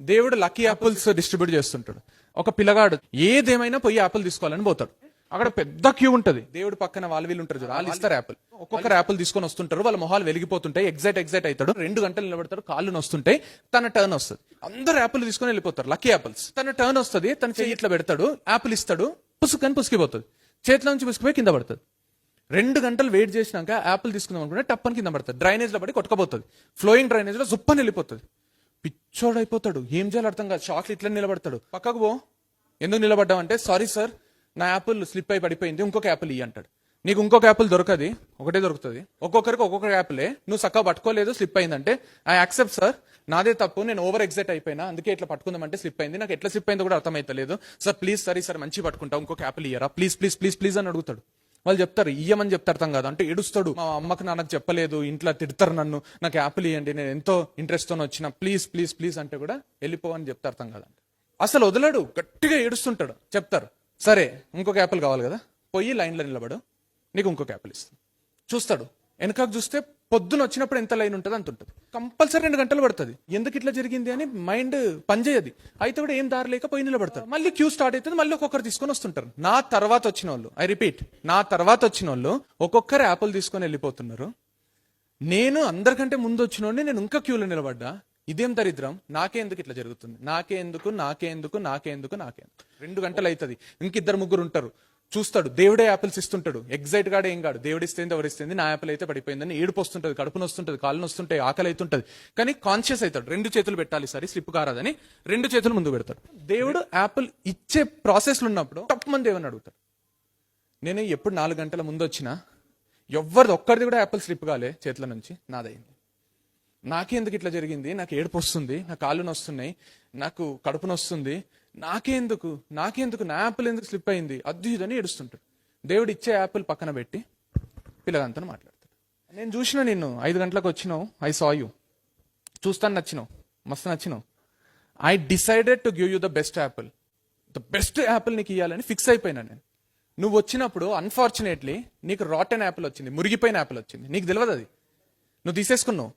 దేవుడు lucky apples distribute చేస్తుంటాడు. ఒక పిల్లగాడు ఏదేమైనా పోయి యాపిల్ తీసుకోవాలని పోతాడు. అక్కడ పెద్ద క్యూ ఉంటుంది. దేవుడు పక్కన వాళ్ళు వీళ్ళు ఉంటారు చూడు, వాళ్ళు ఇస్తారు యాపిల్. ఒక్కొక్కరు యాపిల్ తీసుకొని వస్తుంటారు వాళ్ళ మొహాలు వెలిగిపోతుంటాయి ఎగ్జైట్ ఎగ్జైట్ అవుతాడు. రెండు గంటలు నిలబడతాడు కాళ్ళు నొస్తుంటాయి తన టర్న్ వస్తుంది. అందరు యాపిల్ తీసుకొని వెళ్ళిపోతారు లక్కీ యాపిల్స్. తన టర్న్ వస్తుంది తన చెయ్యి ఇట్లా పెడతాడు యాపిల్ ఇస్తాడు పుసుకని పుసికిపోతుంది. చేతిలో నుంచి పుసికిపోయి కింద పడుతుంది. రెండు గంటలు వెయిట్ చేసినాక యాపిల్ తీసుకుందాం అనుకుంటే టప్పని కింద పడుతుంది. డ్రైనేజ్లో పడి కొట్టుకపోతుంది. ఫ్లోయింగ్ డ్రైనేజ్లో జుప్పని వెళ్ళిపోతుంది. పిచ్చోడైపోతాడు. ఏం చేయాలి అర్థం కాదు. షాక్లు ఇట్లా నిలబడతాడు. పక్కకు పో. ఎందుకు నిలబడ్డావు అంటే సారీ సార్ నా యాపిల్ స్లిప్ అయి పడిపోయింది. ఇంకొక యాపిల్ ఇయ్యి అంటాడు. నీకు ఇంకొక యాపిల్ దొరకది? ఒకటే దొరుకుతుంది. ఒక్కొక్కరికి ఒక్కొక్క యాపిలే. నువ్వు చక్కగా పట్టుకోలేదు స్లిప్ అయిందంటే ఐ యాక్సెప్ట్ సార్ నాదే తప్పు. నేను ఓవర్ ఎగ్జైట్ అయిపోయినా. అందుకే ఇట్లా పట్టుకుందామంటే స్లిప్ అయింది. నాకు ఎట్లా స్లిప్ అయిందో కూడా అర్థమైతలేదు. సార్ ప్లీజ్ సరే సార్ మంచి పట్టుకుంటా. ఇంకొక యాపిల్ ఇయ్యరా? ప్లీజ్ ప్లీజ్ ప్లీజ్ ప్లీజ్ అని అడుగుతాడు. వాళ్ళు చెప్తారు ఇయ్యమని చెప్తారు అర్థం కాదు. అంటే ఏడుస్తాడు. మా అమ్మకి నాన్నకు చెప్పలేదు ఇంట్లో తిడతారు నన్ను నాకు యాపిల్ ఇవ్వండి నేను ఎంతో ఇంట్రెస్ట్తో వచ్చిన ప్లీజ్ ప్లీజ్ ప్లీజ్ అంటే కూడా వెళ్ళిపోవని చెప్తారు అర్థం కాదంట. అసలు వదలడు గట్టిగా ఏడుస్తుంటాడు చెప్తారు. సరే ఇంకొక యాపిల్ కావాలి కదా? పోయి లైన్లో నిలబడు నీకు ఇంకొక యాపిల్ ఇస్తాను. చూస్తాడు. వెనకకు చూస్తే పొద్దున వచ్చినప్పుడు ఎంత లైన్ ఉంటుంది అంత ఉంటుంది కంపల్సరీ రెండు గంటలు పడుతుంది. ఎందుకు ఇట్లా జరిగింది అని మైండ్ పనిచేయదు. అయితే కూడా ఏం దారి లేక పోయి నిలబడతారు. మళ్ళీ క్యూ స్టార్ట్ అవుతుంది మళ్ళీ ఒక్కొక్కరు తీసుకొని వస్తుంటారు. నా తర్వాత వచ్చిన వాళ్ళు ఐ రిపీట్ నా తర్వాత వచ్చిన వాళ్ళు ఒక్కొక్కరు యాపిల్ తీసుకొని వెళ్ళిపోతున్నారు. నేను అందరికంటే ముందు వచ్చిన నేను ఇంకా క్యూలో నిలబడ్డా. ఇదేం దరిద్రం? నాకే ఎందుకు ఇట్లా జరుగుతుంది? నాకే ఎందుకు? నాకే ఎందుకు? నాకే ఎందుకు? నాకే ఎందుకు? రెండు గంటలు అవుతుంది. ఇంకిద్దరు ముగ్గురు ఉంటారు. చూస్తాడు. దేవుడే యాపిల్స్ ఇస్తుంటాడు. ఎగ్జైట్ గాడే ఏం కాడు దేవుడు ఇస్తేంది ఎవరు ఇస్తుంది నా యాపిల్ అయితే పడిపోయిందని ఏడుపు వస్తుంటది కడుపు నొస్తుంటది కాళ్ళు వస్తుంటాయి ఆకలి అవుతుంటది కానీ కాన్షియస్ అవుతాడు. రెండు చేతులు పెట్టాలి సరే స్లిప్ కారాదని రెండు చేతులు ముందు పెడతాడు. దేవుడు యాపిల్ ఇచ్చే ప్రాసెస్లు ఉన్నప్పుడు తప్పు మంది ఏమని అడుగుతాడు నేను ఎప్పుడు నాలుగు గంటల ముందు వచ్చినా ఎవరిది ఒక్కరిది కూడా యాపిల్ స్లిప్ కాలే చేతుల నుంచి. నాదైంది. నాకే ఎందుకు ఇట్లా జరిగింది? నాకు ఏడుపు వస్తుంది నా కాళ్ళు నొస్తున్నాయి నాకు కడుపు నొస్తుంది నాకెందుకు? ఎందుకు ఎందుకు నా యాపిల్ ఎందుకు స్లిప్ అయింది? అద్దు ఇదని ఏడుస్తుంటాడు. దేవుడు ఇచ్చే యాపిల్ పక్కన పెట్టి పిల్లగంతను మాట్లాడతాడు. నేను చూసిన నిన్ను. ఐదు గంటలకు వచ్చినావు. I saw you. చూస్తాను నచ్చినావు. మస్తు నచ్చినావు. I decided to give you the best apple. The best apple నీకు ఇవ్వాలని ఫిక్స్ అయిపోయినా నేను. నువ్వు వచ్చినప్పుడు అన్ఫార్చునేట్లీ నీకు రాటెన్ యాపిల్ వచ్చింది. మురిగిపోయిన యాపిల్ వచ్చింది. నీకు తెలియదు అది. నువ్వు తీసేసుకున్నావు.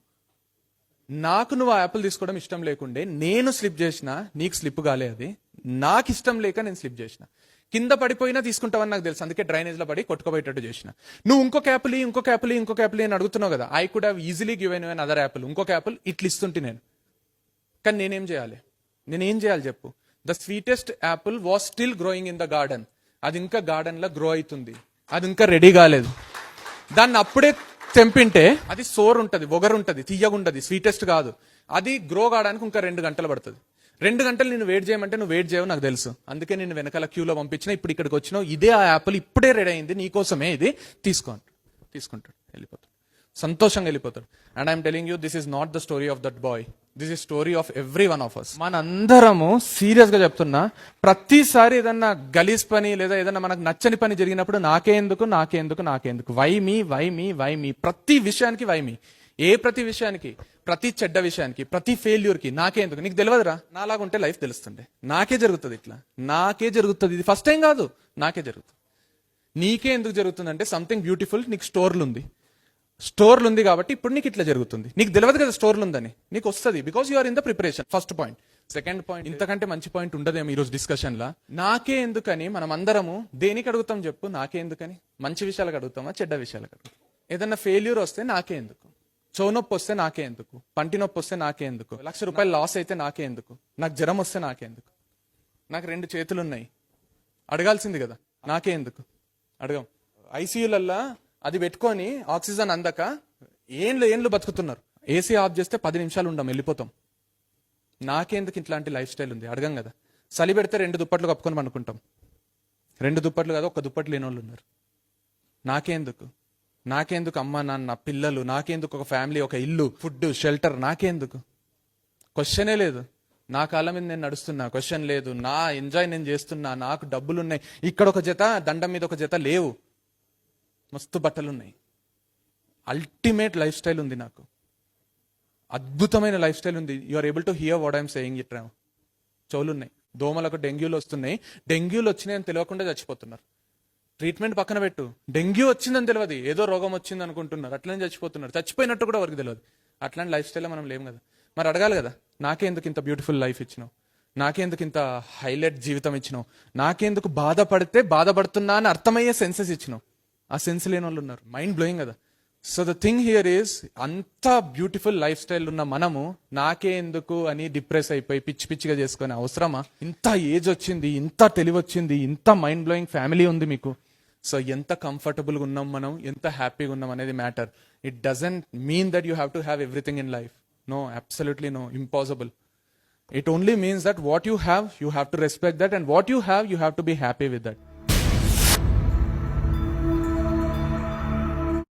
నాకు నువ్వు ఆ యాపిల్ తీసుకోవడం ఇష్టం లేకుండే నేను స్లిప్ చేసిన నీకు స్లిప్ కాలే అది. నాకు ఇష్టం లేక నేను స్లిప్ చేసిన. కింద పడిపోయినా తీసుకుంటావని నాకు తెలుసు. అందుకే డ్రైనేజ్లో పడి కొట్టుకోబోయేటట్టు చేసిన. నువ్వు ఇంకొక యాపిల్ ఇంకో ఇంకొక యాపిల్ ఇయ్యి, ఇంకొక యాపిల్ అని అడుగుతున్నావు కదా I could have easily given an other apple ఇంకొక యాపిల్ ఇట్లా ఇస్తుంటే నేను. కానీ నేనేం చేయాలి? నేనేం చేయాలి చెప్పు? The sweetest apple was still growing in the garden అది ఇంకా గార్డెన్లో గ్రో అవుతుంది. అది ఇంకా రెడీ కాలేదు. దాన్ని అప్పుడే తెంపింటే అది సోర్ ఉంటుంది ఒగరు ఉంటుంది తీయగుండదు స్వీటెస్ట్ కాదు. అది గ్రో కావడానికి ఇంకా రెండు గంటలు పడుతుంది. రెండు గంటలు నేను వెయిట్ చేయమంటే నువ్వు వెయిట్ చేయవు నాకు తెలుసు. అందుకే నేను వెనకాల క్యూలో పంపించిన ఇప్పుడు ఇక్కడికి వచ్చినావు. ఇదే ఆ యాపిల్ ఇప్పుడే రెడీ అయింది నీకోసమే ఇది. తీసుకో తీసుకుంటాడు. వెళ్ళిపోతాడు. సంతోషంగా వెళ్ళిపోతాడు. And I'm telling you this is not the story of that boy this is story of every one of us మనందరము సీరియస్గా చెప్తున్నా ప్రతిసారి ఏదన్నా గలీజ్ పని లేదా ఏదన్నా మనకు నచ్చని పని జరిగినప్పుడు నాకే ఎందుకు నాకే ఎందుకు నాకే ఎందుకు. Why me why me why me ప్రతి విషయానికి వై మీ ఏ ప్రతి విషయానికి ప్రతి చెడ్డ విషయానికి ప్రతి ఫెయిల్యూర్కి నాకే ఎందుకు? నీకు తెలియదురా. నాలాగా ఉంటే లైఫ్ తెలుస్తుండే. నాకే జరుగుతుంది ఇట్లా. నాకే జరుగుతుంది. ఇది ఫస్ట్ టైం కాదు. నాకే జరుగుతుంది. నీకే ఎందుకు జరుగుతుందంటే సంథింగ్ బ్యూటిఫుల్ నీకు స్టోర్లు ఉంది. స్టోర్లు ఉంది కాబట్టి ఇప్పుడు నీకు ఇట్లా జరుగుతుంది. నీకు తెలియదు కదా స్టోర్లు ఉందని. నీకు వస్తుంది. Because you are in the preparation first point second point ఇంతకంటే మంచి పాయింట్ ఉండదేమో ఈ రోజు డిస్కషన్ లా. నాకే ఎందుకని మనం అందరము దేనికి అడుగుతాం చెప్పు? నాకే ఎందుకని? మంచి విషయాలకు అడుగుతామా? చెడ్డ విషయాలకు అడుగుతాం. ఏదన్నా ఫెయిల్యూర్ వస్తే నాకే ఎందుకు? చెవు నొప్పి వస్తే నాకే ఎందుకు? పంటి నొప్పి వస్తే నాకే ఎందుకు? లక్ష రూపాయలు లాస్ అయితే నాకే ఎందుకు? నాకు జ్వరం వస్తే నాకే ఎందుకు? నాకు రెండు చేతులు ఉన్నాయి అడగాల్సింది కదా. నాకే ఎందుకు? అడగం. ఐసీయూలల్లా అది పెట్టుకొని ఆక్సిజన్ అందక ఏండ్లు ఏండ్లు బతుకుతున్నారు? ఏసీ ఆఫ్ చేస్తే పది నిమిషాలు ఉండం వెళ్ళిపోతాం. నాకేందుకు ఇట్లాంటి లైఫ్ స్టైల్ ఉంది? అడగం కదా. చలి పెడితే రెండు దుప్పట్లు కప్పుకొని అనుకుంటాం రెండు దుప్పట్లు కదా ఒక దుప్పట్లు లేని వాళ్ళు ఉన్నారు నాకేందుకు నాకెందుకు అమ్మ నాన్న పిల్లలు నాకెందుకు ఒక ఫ్యామిలీ ఒక ఇల్లు ఫుడ్ షెల్టర్ నాకెందుకు? క్వశ్చనే లేదు. నా కాలం మీద నేను నడుస్తున్నా. క్వశ్చన్ లేదు. నా ఎంజాయ్ నేను చేస్తున్నా. నాకు డబ్బులు ఉన్నాయి ఇక్కడ ఒక జత దండం మీద ఒక జత లేవు. మస్తు బట్టలు ఉన్నాయి అల్టిమేట్ లైఫ్ స్టైల్ ఉంది నాకు. అద్భుతమైన లైఫ్ స్టైల్ ఉంది. You are able to hear what I'm saying it చెవులు ఉన్నాయి దోమలకు డెంగ్యూలు వస్తున్నాయి. డెంగ్యూలు వచ్చినాయని తెలియకుండా చచ్చిపోతున్నారు. ట్రీట్మెంట్ పక్కన పెట్టు. డెంగ్యూ వచ్చిందని తెలియదు ఏదో రోగం వచ్చింది అనుకుంటున్నారు. అట్లనే చచ్చిపోతున్నారు. చచ్చిపోయినట్టు కూడా వారికి తెలియదు అట్లాంటి లైఫ్ స్టైల్ మనం లేము కదా. మరి అడగాలి కదా నాకే ఎందుకు ఇంత బ్యూటిఫుల్ లైఫ్ ఇచ్చినావు? నాకెందుకు ఇంత హైలైట్ జీవితం ఇచ్చినావు? నాకెందుకు బాధపడితే బాధపడుతున్నా అని అర్థమయ్యే సెన్సెస్ ఇచ్చినావు? ఆ సెన్స్ లేని వాళ్ళు ఉన్నారు. మైండ్ బ్లోయింగ్ కదా. So the thing here is అంత బ్యూటిఫుల్ లైఫ్ స్టైల్ ఉన్న మనము నాకే ఎందుకు అని డిప్రెస్ అయిపోయి పిచ్చి పిచ్చిగా చేసుకునే అవసరమా? ఇంత ఏజ్ వచ్చింది ఇంత తెలివి వచ్చింది ఇంత మైండ్ బ్లోయింగ్ ఫ్యామిలీ ఉంది మీకు. సో ఎంత కంఫర్టబుల్గా ఉన్నాం మనం ఎంత హ్యాపీగా ఉన్నాం అనేది matter it doesn't mean that you have to have everything in life no absolutely no impossible it only means that what you have you have to respect that and what you have you have to be happy with that